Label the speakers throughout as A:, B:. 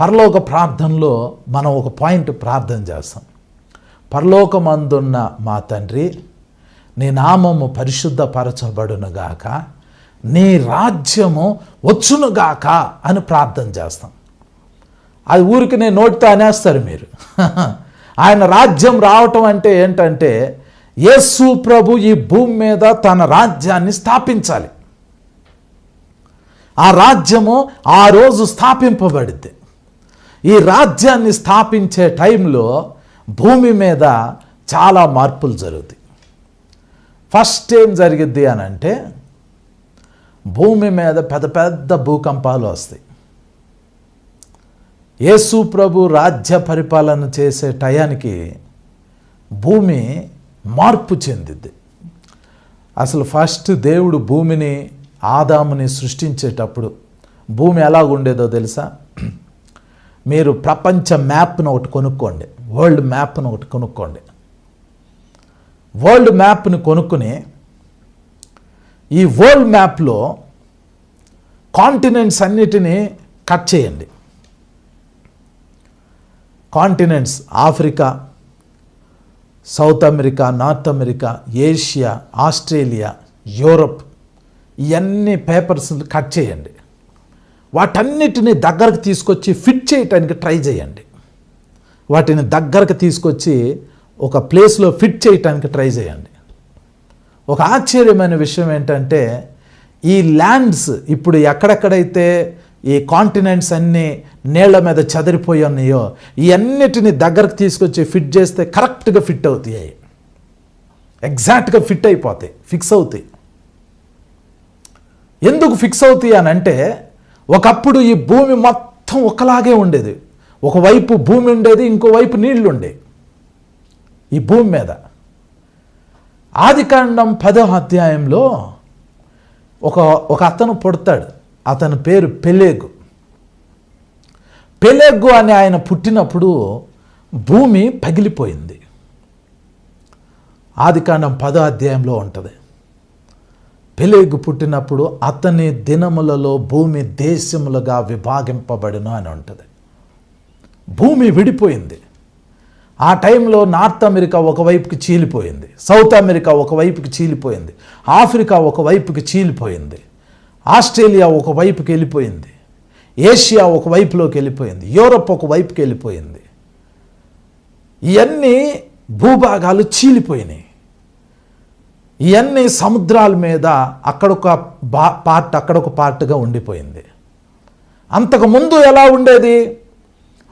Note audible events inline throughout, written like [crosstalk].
A: పరలోక ప్రార్థనలో మనం ఒక పాయింట్ ప్రార్థన చేస్తాం. పరలోకమందున్న మా తండ్రి నీ నామము పరిశుద్ధపరచబడునుగాక నీ రాజ్యము వచ్చునుగాక అని ప్రార్థన చేస్తాం. అది ఊరికి నేను నోటితో అనేస్తారు మీరు. [laughs] ఆయన రాజ్యం రావటం అంటే ఏంటంటే యేసు ప్రభు ఈ భూమి మీద తన రాజ్యాన్ని స్థాపించాలి. ఆ రాజ్యము ఆ రోజు స్థాపింపబడింది ఈ రాజ్యాన్ని స్థాపించే టైంలో భూమి మీద చాలా మార్పులు జరుగుతాయి. ఫస్ట్ ఏం జరిగిద్ది అని అంటే భూమి మీద పెద్ద పెద్ద భూకంపాలు వస్తాయి. యేసు ప్రభు రాజ్య పరిపాలన చేసే టయానికి భూమి మార్పు చెందిద్ది. అసలు ఫస్ట్ దేవుడు భూమిని ఆదాముని సృష్టించేటప్పుడు భూమి ఎలా ఉండేదో తెలుసా? మీరు ప్రపంచ మ్యాప్ను ఒకటి కొనుక్కోండి. వరల్డ్ మ్యాప్ను ఒకటి కొనుక్కోండి. వరల్డ్ మ్యాప్ని కొనుక్కుని ఈ వరల్డ్ మ్యాప్లో కాంటినెంట్స్ అన్నిటినీ కట్ చేయండి. Continents Africa South America North America Asia Australia Europe ఇవన్నీ పేపర్స్ కట్ చేయండి. వాటన్నిటిని దగ్గరకు తీసుకొచ్చి ఫిట్ చేయటానికి ట్రై చేయండి. వాటిని దగ్గరకు తీసుకొచ్చి ఒక ప్లేస్లో ఫిట్ చేయటానికి ట్రై చేయండి. ఒక ఆశ్చర్యమైన విషయం ఏంటంటే ఈ ల్యాండ్స్ ఇప్పుడు ఎక్కడెక్కడైతే ఈ కాంటినెంట్స్ అన్నీ నీళ్ళ మీద చెదిరిపోయి ఉన్నాయో ఇవన్నిటిని దగ్గరకు తీసుకొచ్చి ఫిట్ చేస్తే కరెక్ట్గా ఫిట్ అవుతాయి. ఎగ్జాక్ట్గా ఫిట్ అయిపోతాయి ఫిక్స్ అవుతాయి. ఎందుకు ఫిక్స్ అవుతాయి అని అంటే ఒకప్పుడు ఈ భూమి మొత్తం ఒకలాగే ఉండేది. ఒకవైపు భూమి ఉండేది ఇంకోవైపు నీళ్ళు ఉండేవి. ఈ భూమి మీద. ఆదికాండం పదో అధ్యాయంలో ఒక ఒక అతను పుడతాడు. అతని పేరు పెలేగు. పెలేగు అని ఆయన పుట్టినప్పుడు భూమి పగిలిపోయింది. ఆదికాండం పదో అధ్యాయంలో ఉంటుంది. పెలేగు పుట్టినప్పుడు అతని దినములలో భూమి దేశములుగా విభాగింపబడును అని ఉంటుంది. భూమి విడిపోయింది. ఆ టైంలో నార్త్ అమెరికా ఒకవైపుకి చీలిపోయింది. సౌత్ అమెరికా ఒకవైపుకి చీలిపోయింది. ఆఫ్రికా ఒకవైపుకి చీలిపోయింది. ఆస్ట్రేలియా ఒకవైపుకి వెళ్ళిపోయింది. ఏషియా ఒకవైపులోకి వెళ్ళిపోయింది. యూరప్ ఒకవైపుకి వెళ్ళిపోయింది. ఇవన్నీ భూభాగాలు చీలిపోయినాయి. ఇవన్నీ సముద్రాల మీద అక్కడొక బా పార్ట్ అక్కడొక పార్ట్గా ఉండిపోయింది. అంతకుముందు ఎలా ఉండేది?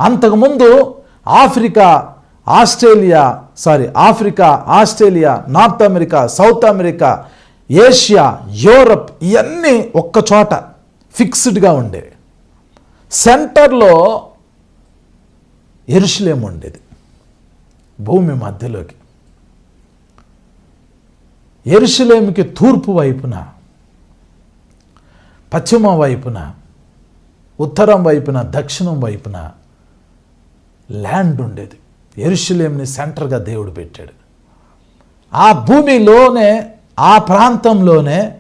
A: అంతకుముందు Africa Australia sorry Africa Australia North America South America Asia Europe ఇవన్నీ ఒక్కచోట ఫిక్స్డ్గా ఉండేవి సెంటర్లో ఎరుషులేం ఉండేది. భూమి మధ్యలోకి. ఎరుసలేమికి తూర్పు వైపున పశ్చిమ వైపున ఉత్తరం వైపున దక్షిణం వైపున ల్యాండ్ ఉండేది. ఎరుషులేంని సెంటర్గా దేవుడు పెట్టాడు. ఆ భూమిలోనే ఆ ప్రాంతంలోనే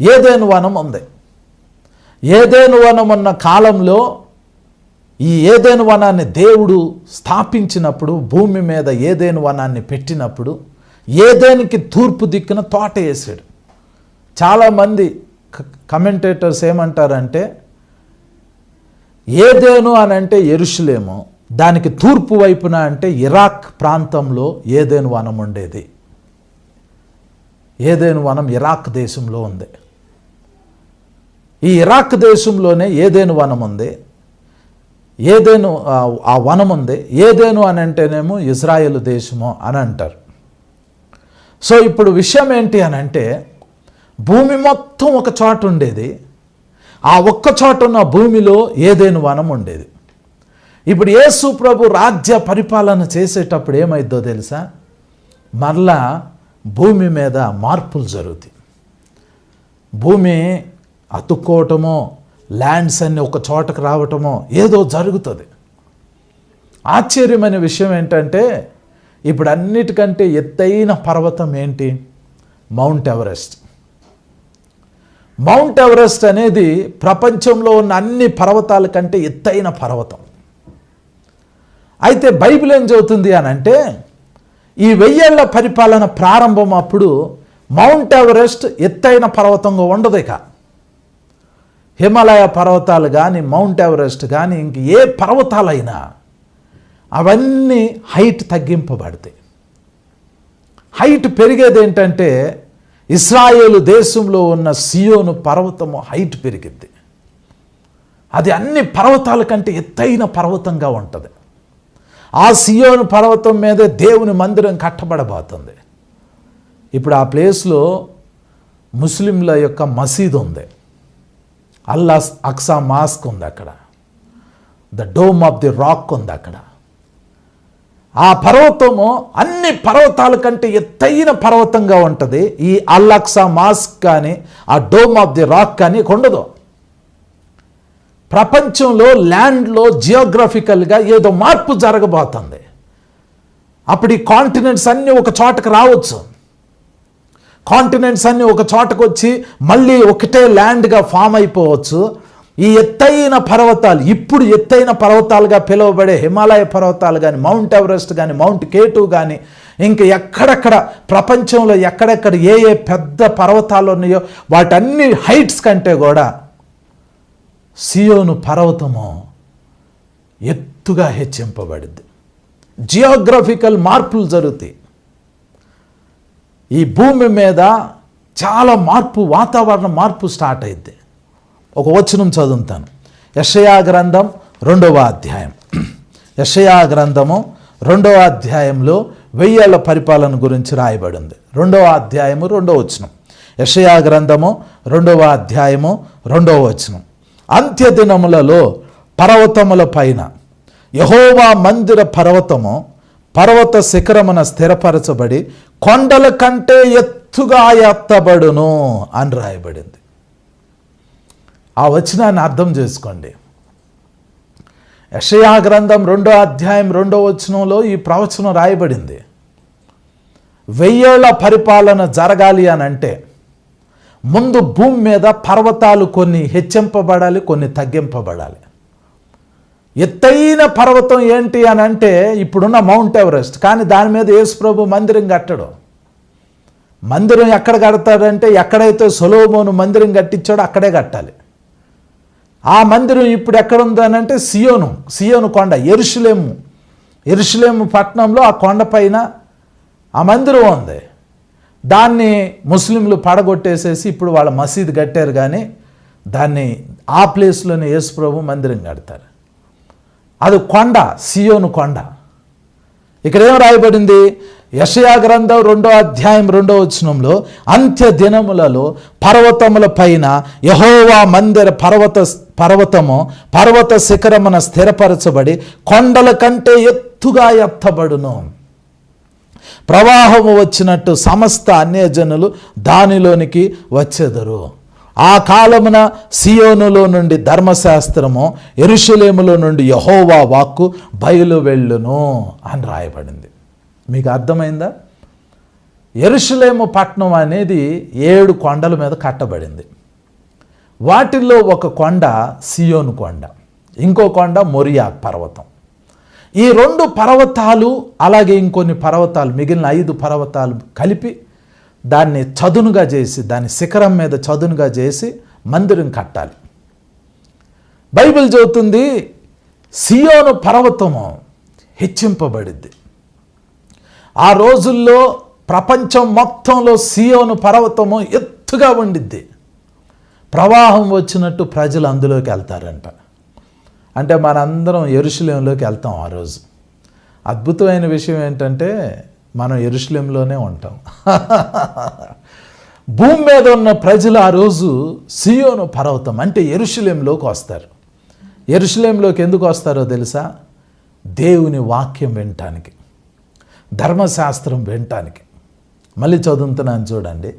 A: ఏదేను వనం ఉంది. ఏదేను వనం ఉన్న కాలంలో ఈ ఏదేను వనాన్ని దేవుడు స్థాపించినప్పుడు భూమి మీద ఏదేను వనాన్ని పెట్టినప్పుడు ఏదేనికి తూర్పు దిక్కున తోట వేసాడు. చాలామంది కమెంటేటర్స్ ఏమంటారంటే ఏదేను అని అంటే ఎరుషులేము దానికి తూర్పు వైపున అంటే ఇరాక్ ప్రాంతంలో ఏదేను వనం ఉండేది. ఏదేను వనం ఇరాక్ దేశంలో ఉంది. ఈ ఇరాక్ దేశంలోనే ఏదేను వనం ఉంది. ఏదేను ఆ- ఆ వనం ఉంది. ఏదేను అని అంటేనేమో ఇజ్రాయెల్ దేశము అని అంటారు. సో ఇప్పుడు విషయం ఏంటి అని అంటే భూమి మొత్తం ఒక చోట ఉండేది. ఆ ఒక్క చోట ఉన్న భూమిలో ఏదేను వనం ఉండేది. ఇప్పుడు యేసు ప్రభు రాజ్య పరిపాలన చేసేటప్పుడు ఏమైద్దో తెలుసా? మరలా భూమి మీద మార్పులు జరుగుతాయి. భూమి అతుక్కోవటమో ల్యాండ్స్ అన్ని ఒక చోటకు రావటమో ఏదో జరుగుతుంది. ఆశ్చర్యమైన విషయం ఏంటంటే ఇప్పుడు అన్నిటికంటే ఎత్తైన పర్వతం ఏంటి? మౌంట్ ఎవరెస్ట్ మౌంట్ ఎవరెస్ట్ అనేది ప్రపంచంలో ఉన్న అన్ని పర్వతాల కంటే ఎత్తైన పర్వతం. అయితే బైబిల్ ఏం చెబుతుంది అని అంటే ఈ వెయ్యేళ్ళ పరిపాలన ప్రారంభం అప్పుడు మౌంట్ ఎవరెస్ట్ ఎత్తైన పర్వతంగా ఉండదు ఇక. హిమాలయ పర్వతాలు కానీ మౌంట్ ఎవరెస్ట్ కానీ ఇంక ఏ పర్వతాలైనా అవన్నీ హైట్ తగ్గింపబడతాయి. హైట్ పెరిగేది ఏంటంటే ఇస్రాయేలు దేశంలో ఉన్న సియోను పర్వతము హైట్ పెరిగిద్ది. అది అన్ని పర్వతాల కంటే ఎత్తైన పర్వతంగా ఉంటుంది. ఆ సియోను పర్వతం మీదే దేవుని మందిరం కట్టబడబోతుంది. ఇప్పుడు ఆ ప్లేస్లో ముస్లింల యొక్క మసీద్ ఉంది. అల్లా అక్సా మాస్క్ ఉంది అక్కడ. The dome of the rock ఉంది అక్కడ. ఆ పర్వతము అన్ని పర్వతాల కంటే ఎత్తైన పర్వతంగా ఉంటుంది. ఈ అల్లక్సా మాస్క్ కానీ ఆ డోమ్ ఆఫ్ ది రాక్ కానీ ఉండదు. ప్రపంచంలో ల్యాండ్లో జియోగ్రఫికల్గా ఏదో మార్పు జరగబోతుంది. అప్పుడు ఈ కాంటినెంట్స్ అన్నీ ఒక చోటకు రావచ్చు. కాంటినెంట్స్ అన్నీ ఒక చోటకు వచ్చి మళ్ళీ ఒకటే ల్యాండ్గా ఫామ్ అయిపోవచ్చు. ఈ ఎత్తైన పర్వతాలు ఇప్పుడు ఎత్తైన పర్వతాలుగా పిలువబడే హిమాలయ పర్వతాలు కానీ మౌంట్ ఎవరెస్ట్ కానీ మౌంట్ కేటు కానీ ఇంక ఎక్కడెక్కడ ప్రపంచంలో ఎక్కడెక్కడ ఏ ఏ పెద్ద పర్వతాలు ఉన్నాయో వాటన్ని హైట్స్ కంటే కూడా సియోను పర్వతము ఎత్తుగా హెచ్చింపబడింది. జియోగ్రఫికల్ మార్పులు జరుగుతాయి. ఈ భూమి మీద చాలా మార్పు వాతావరణ మార్పు స్టార్ట్ అయింది ఒక వచనం చదువుతాను. యషయా గ్రంథం రెండవ అధ్యాయం. యషయా గ్రంథము రెండవ అధ్యాయంలో వెయ్యేళ్ళ పరిపాలన గురించి రాయబడింది. రెండవ అధ్యాయము రెండవ వచనం. యషయా గ్రంథము రెండవ అధ్యాయము రెండవ వచనం. అంత్య దినములలో పర్వతముల పైన యహోవా మందిర పర్వతము పర్వత శిఖరమున స్థిరపరచబడి కొండల కంటే ఎత్తుగా ఎత్తబడును అని రాయబడింది. ఆ వచనాన్ని అర్థం చేసుకోండి. యషయా గ్రంథం రెండో అధ్యాయం రెండో వచనంలో ఈ ప్రవచనం రాయబడింది. వెయ్యేళ్ళ పరిపాలన జరగాలి అని అంటే ముందు భూమి మీద పర్వతాలు కొన్ని హెచ్చింపబడాలి కొన్ని తగ్గింపబడాలి. ఎత్తైన పర్వతం ఏంటి అని అంటే ఇప్పుడున్న మౌంట్ ఎవరెస్ట్. కానీ దాని మీద యేసుప్రభు మందిరం కట్టడు. మందిరం ఎక్కడ కడతాడంటే ఎక్కడైతే సొలోమోను మందిరం కట్టించాడో అక్కడే కట్టాలి. ఆ మందిరం ఇప్పుడు ఎక్కడ అంటే సియోను సియోను కొండ ఎరుషులేము. ఎరుషులేము పట్టణంలో ఆ కొండపైన ఆ మందిరం ఉంది. దాన్ని ముస్లింలు పడగొట్టేసేసి ఇప్పుడు వాళ్ళ మసీద్ కట్టారు కానీ దాన్ని ఆ ప్లేస్లోనే యేసుప్రభు మందిరం కడతారు. అది కొండ సియోను కొండ. ఇక్కడ ఏం రాయబడింది? యషయా గ్రంథం రెండో అధ్యాయం రెండో వచనంలో అంత్య దినములలో పర్వతముల పైన యహోవా మందిర పర్వత పర్వతము పర్వత శిఖరమున స్థిరపరచబడి కొండల కంటే ఎత్తుగా ఎత్తబడును. ప్రవాహము వచ్చినట్టు సమస్త అన్యజనులు దానిలోనికి వచ్చెదరు. ఆ కాలమున సియోనులో నుండి ధర్మశాస్త్రము ఎరుషులేములో నుండి యహోవా వాక్కు బయలు వెళ్ళును అని రాయబడింది. మీకు అర్థమైందా? ఎరుషులేము పట్టణం అనేది ఏడు కొండల మీద కట్టబడింది. వాటిల్లో ఒక కొండ సియోను కొండ ఇంకో కొండ మొరియా పర్వతం. ఈ రెండు పర్వతాలు అలాగే ఇంకొన్ని పర్వతాలు మిగిలిన ఐదు పర్వతాలు కలిపి దాన్ని చదునుగా చేసి దాని శిఖరం మీద చదునుగా చేసి మందిరం కట్టాలి. బైబిల్ చెబుతుంది సియోను పర్వతము హెచ్చింపబడింది. ఆ రోజుల్లో ప్రపంచం మొత్తంలో సియోను పర్వతము ఎత్తుగా ఉండిద్ది. ప్రవాహం వచ్చినట్టు ప్రజలు అందులోకి వెళ్తారంట. అంటే మనందరం ఎరుషులేంలోకి వెళ్తాం ఆ రోజు. అద్భుతమైన విషయం ఏంటంటే మనం ఎరుషులేంలోనే ఉంటాం. [laughs] భూమి మీద ఉన్న ప్రజలు ఆ రోజు సియోను పర్వతం అంటే ఎరుషులేంలోకి వస్తారు. ఎరుషులేంలోకి ఎందుకు వస్తారో తెలుసా? దేవుని వాక్యం వినటానికి. ధర్మశాస్త్రం వినటానికి. మళ్ళీ చదువుతున్నాను చూడండి.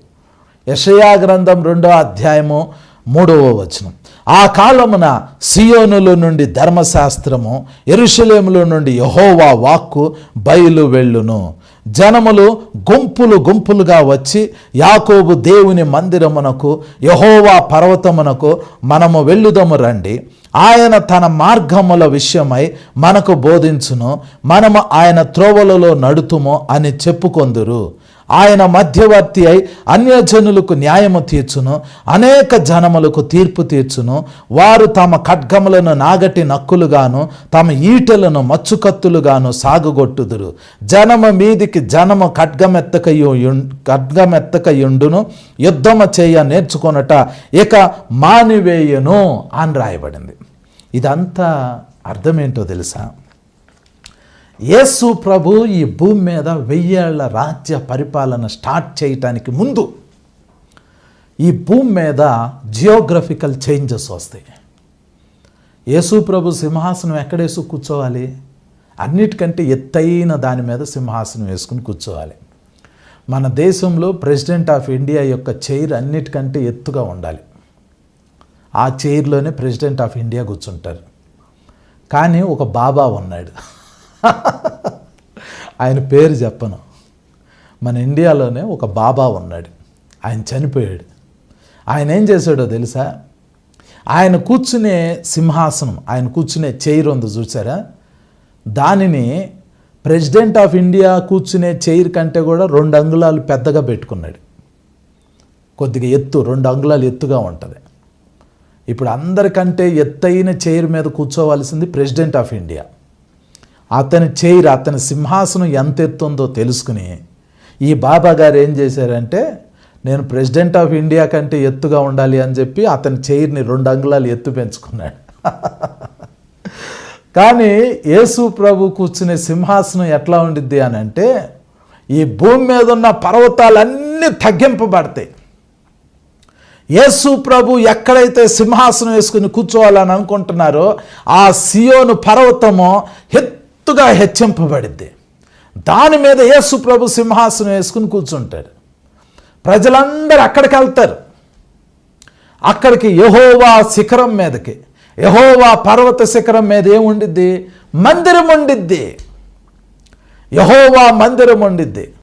A: యషయా గ్రంథం రెండో అధ్యాయము మూడవ వచనం. ఆ కాలమున సియోనులో నుండి ధర్మశాస్త్రము ఎరుషలేములో నుండి యహోవా వాక్కు బయలు వెళ్ళును జనములు గుంపులు గుంపులుగా వచ్చి యాకోబు దేవుని మందిరమునకు యహోవా పర్వతమునకు మనము వెళ్ళుదము రండి. ఆయన తన మార్గముల విషయమై మనకు బోధించును. మనము ఆయన త్రోవలలో నడుతుము అని చెప్పుకొందురు. ఆయన మధ్యవర్తి అయి అన్యజనులకు న్యాయము తీర్చును అనేక జనములకు తీర్పు తీర్చును. వారు తమ ఖడ్గములను నాగటి నక్కులుగాను తమ ఈటలను మచ్చుకత్తులుగాను సాగుగొట్టుదురు. జనము మీదికి జనము ఖడ్గమెత్తకయు ఖడ్గమెత్తకయుండును. యుద్ధము చేయ నేర్చుకొనట ఇక మానివేయును అని రాయబడింది. ఇదంతా అర్థమేంటో తెలుసా? యేసు ప్రభు ఈ భూమి మీద వెయ్యేళ్ళ రాజ్య పరిపాలన స్టార్ట్ చేయటానికి ముందు ఈ భూమి మీద జియోగ్రఫికల్ చేంజెస్ వస్తాయి. యేసు ప్రభు సింహాసనం ఎక్కడేసు కూర్చోవాలి? అన్నిటికంటే ఎత్తైన దాని మీద సింహాసనం వేసుకుని కూర్చోవాలి. మన దేశంలో ప్రెసిడెంట్ ఆఫ్ ఇండియా యొక్క చైర్ అన్నిటికంటే ఎత్తుగా ఉండాలి. ఆ చైర్లోనే ప్రెసిడెంట్ ఆఫ్ ఇండియా కూర్చుంటారు. కానీ ఒక బాబా ఉన్నాడు. [laughs] ఆయన పేరు చెప్పను. మన ఇండియాలోనే ఒక బాబా ఉన్నాడు. ఆయన చనిపోయాడు. ఆయన ఏం చేశాడో తెలుసా? ఆయన కూర్చునే సింహాసనం ఆయన కూర్చునే చైర్ ఉంది చూసారా దానిని ప్రెసిడెంట్ ఆఫ్ ఇండియా కూర్చునే చైర్ కంటే కూడా రెండు అంగుళాలు పెద్దగా పెట్టుకున్నాడు. కొద్దిగా ఎత్తు రెండు అంగుళాలు ఎత్తుగా ఉంటుంది. ఇప్పుడు అందరికంటే ఎత్తైన చైర్ మీద కూర్చోవలసింది ప్రెసిడెంట్ ఆఫ్ ఇండియా అతని చైర్ అతని సింహాసనం ఎంత ఎత్తుందో తెలుసుకుని ఈ బాబా గారు ఏం చేశారంటే నేను ప్రెసిడెంట్ ఆఫ్ ఇండియా కంటే ఎత్తుగా ఉండాలి అని చెప్పి అతని చైర్ని రెండు అంగుళాలు ఎత్తు పెంచుకున్నాడు. [laughs] కానీ యేసు ప్రభు కూర్చునే సింహాసనం ఎట్లా ఉండిద్ది అని అంటే ఈ భూమి మీద ఉన్న పర్వతాలన్నీ తగ్గింపబడతాయి. యేసు ప్రభు ఎక్కడైతే సింహాసనం వేసుకుని కూర్చోవాలని అనుకుంటున్నారో ఆ సియోను పర్వతము ఎత్తుగా హెచ్చింపబడిద్ది. దాని మీద యేసు ప్రభు సింహాసనం వేసుకుని కూర్చుంటాడు. ప్రజలందరూ అక్కడికి వెళ్తారు. అక్కడికి యహోవా శిఖరం మీదకి. యహోవా పర్వత శిఖరం మీద ఏముండిద్ది? మందిరం ఉండిద్ది యహోవా మందిరం ఉండిద్ది